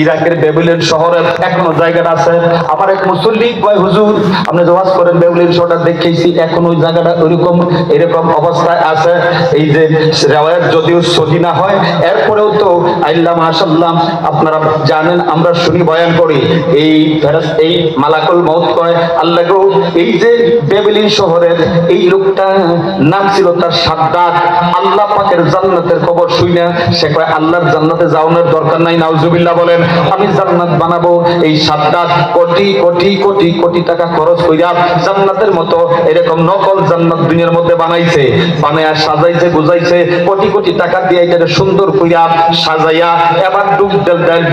ইরাকের বেবিলিয়ন শহরে এখনও জায়গাটা আছে। আমার এক মুসল্লি, কয়, হুজুর, আপনি জবাস করেন, বেবিলিয়ন শহরটা দেখেছি এখন ওই জায়গাটা ওইরকম, এরকম অবস্থায় আছে। এই যে রেওয়ায়ত যদিও সহি না হয়, এরপরেও তো আল্লাহ মাশাল্লাহ আপনারা জানেন, আমরা শুনি, বয়ান করি, এই এই মালাকুল মৌত কয়, আল্লাহ গো, এই যে বেবিলিয়ন শহরের এই লোকটা নাম ছিল তার সাদ্দাত, আল্লাহ পাকের জান্নাতের খবর শুই না। সে কয়, আল্লাহর জান্নাতে যাওয়ানোর দরকার নাই, নাউজুবিল্লাহ বলেন। আমি জান্নাত বানাবো। এই সাদ্দাত কোটি কোটি কোটি কোটি টাকা খরচ কইরা জান্নাতের মতো এরকম নকল জান্নাত দুনিয়ার মধ্যে বানাইছে। বানায়া সাজাইছে, গুজাইছে, কোটি কোটি টাকা দিয়ে এটা সুন্দর কইরা সাজাইয়া, এবার ডুল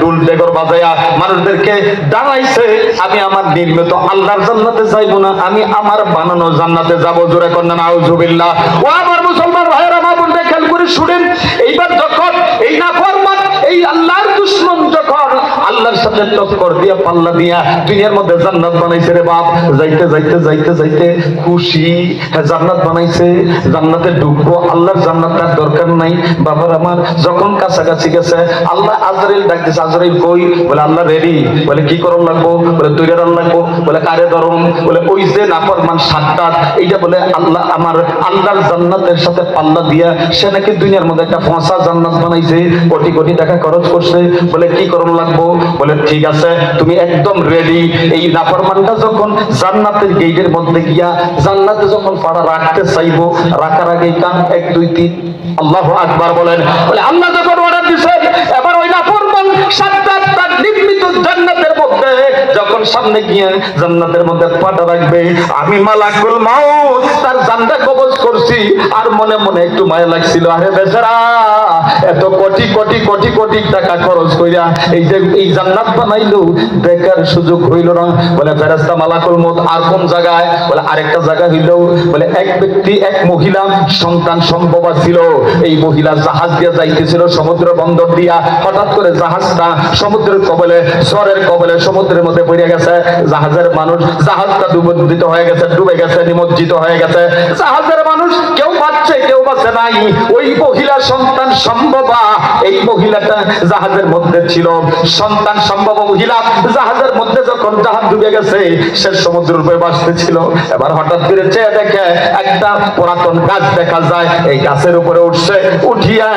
ডুল ডেগর বাজাইয়া মানুষদেরকে দাঁড়াইছে, আমি আমার নির্মিত আল্লাহর জান্নাতে যাইবো না, আমি আমার বানানো জান্নাতে যাব। জোরে কন্যা, নাউজুবিল্লাহ। ও আমার মুসলমান ভাইয়েরা, মা বোনরা খেয়াল করে শুনেন, এইবার যখন এই নাফরমান এই আল্লাহর দুশ্মন যখন আল্লাহর সাথে টক্কর দিয়া পাল্লা দিয়া দুনিয়ার মধ্যে জান্নাত বানাইছে রে বাপ। যাইতে যাইতে যাইতে যাইতে খুশি। হ্যাঁ জান্নাত বানাইছে। জান্নাতে ঢুকবো। আল্লাহর জান্নাত তার দরকার নাই। বাবার আমার যখন কাছাকাছি গেছে, আল্লাহ আজরাইল ডাকতেছে, আজরাইল কই? বলে, আল্লাহ রেডি বলে, কি করন লাগবো? বলে তৈরি লাগবো বলে কারে ধরুন বলে, ওই যে নাফরমান সাতটাত এইটা বলে, আল্লাহ আমার আল্লাহর জান্নাতের সাথে পাল্লা দিয়া সে নাকি দুনিয়ার মধ্যে একটা ফসা জান্নাত বানাইছে, কোটি কোটি টাকা খরচ করছে। বলে, কি করণ লাগবো? বলে, ঠিক আছে, তুমি একদম রেডি এই নাফরমানটা যখন জান্নাতের গেটের মধ্যে গিয়া জান্নাতে যখন পাড়া রাখতে চাইব, রাখার আগে কান এক, দুই, তিন, আল্লাহ আকবার বলেন। বলে, আল্লাহ যখন অর্ডার দিছে, এবার ওই নাফরমান সাতটা তার নির্মিত জান্নাতের মধ্যে যখন সামনে গিয়ে জান্নাতের মধ্যে পাটা রাখবে। আমি মালাকুল মাউত, তার জানটা কবজ করছি, আর মনে মনে একটু মায়া লাগছিল। আরে বেচারা, এত কোটি কোটি কোটি কোটি টাকা খরচ কইরা এই যে এই জান্নাত বানাইলো দেখার সুযোগ হইল না। বলে ফেরেস্তা মালাকুল মত আর কোন জায়গায়? বলে, আরেকটা জায়গা হইল। বলে, এক ব্যক্তি, এক মহিলা, সন্তান সম্ভব ছিল। এই মহিলা জাহাজ দিয়ে যাইতেছিল, সমুদ্র বন্দর দিয়া। হঠাৎ করে জাহাজটা সমুদ্রের কবলে সরের কবলে সমুদ্রের মধ্যে পড়ে গেছে জাহাজের মানুষ জাহাজটা ডুবিত হয়ে গেছে ডুবে গেছে নিমজ্জিত হয়ে গেছে। জাহাজের বাঁচছে নাই। ওই মহিলা সন্তান সম্ভবা। এই মহিলাটা জাহাজের মধ্যে ছিল। সন্তান সম্ভব মহিলা জাহাজের মধ্যে যখন জাহাজ ডুবে গেছে, সে সমুদ্রের উপরে বাঁচতে ছিল। এবার হঠাৎ করে চেয়ে দেখে একটা পুরাতন গাছ দেখা যায়। এই গাছের উপরে উঠছে। উঠিয়া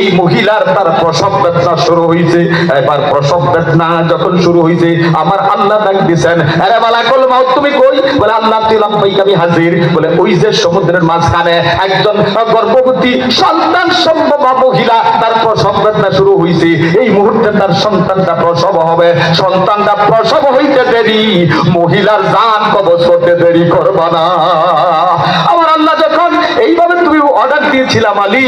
এই মহিলার তার প্রসব বেদনা শুরু হয়েছে এবার প্রসব বেদনা যখন শুরু হয়েছে আমার আল্লাহ ডাক দিছেন, আরে বালা কল মাও তুমি কই? বলে, আল্লাহ লাম্বাইক আমি হাজির। বলে, ওই যে সমুদ্রের মাঝখানে একজন গর্ভবতী সন্তান সম্ভব মহিলা, তার প্রসব বেদনা শুরু হয়েছে এই মুহূর্তে তার সন্তানটা প্রসব হবে। সন্তানটা প্রসব হইতে দেরি। মহিলার জান কবচ করতে দেরি করবা না আমার আল্লাহ যখন এইভাবে তুমি অর্ডার দিয়েছিলাম আলী,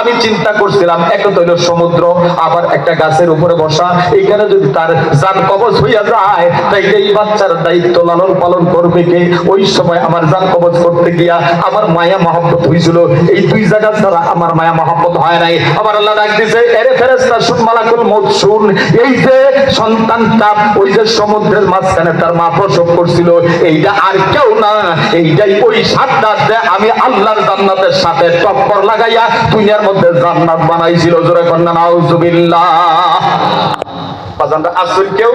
আমি চিন্তা করছিলাম এক তো হইল সমুদ্র, আবার একটা গাছের উপরে বসা এইখানে যদি তার জান কবজ হইয়া যায়, তাইলে এই বাচ্চার দায়িত্ব লালন পালন করবে কে? ওই সময় আমার জান কবজ করতে গিয়া আমার মায়া মহব্বত হয়েছিল এই দুই জায়গা ছাড়া আমার মায়া মহব্বত হয় নাই। আমার আল্লাহ ডাক দিছে, এরে ফেরেস্তা শুন মালাকুল মত শুন, এই যে সন্তানটা ওই যে সমুদ্রের মাঝখানে তার মা প্রসব করছিল, এইটা আর কেউ না, এইটাই ওই সাতটার যে আমি আল্লাহর জান্নাতের সাথে টক্কর লাগাইয়া দুনিয়ার মধ্যে জান্নাত বানাইছিল। জোরে কন্যা নাউজুবিল্লাহ। বাজানটা আসল কেউ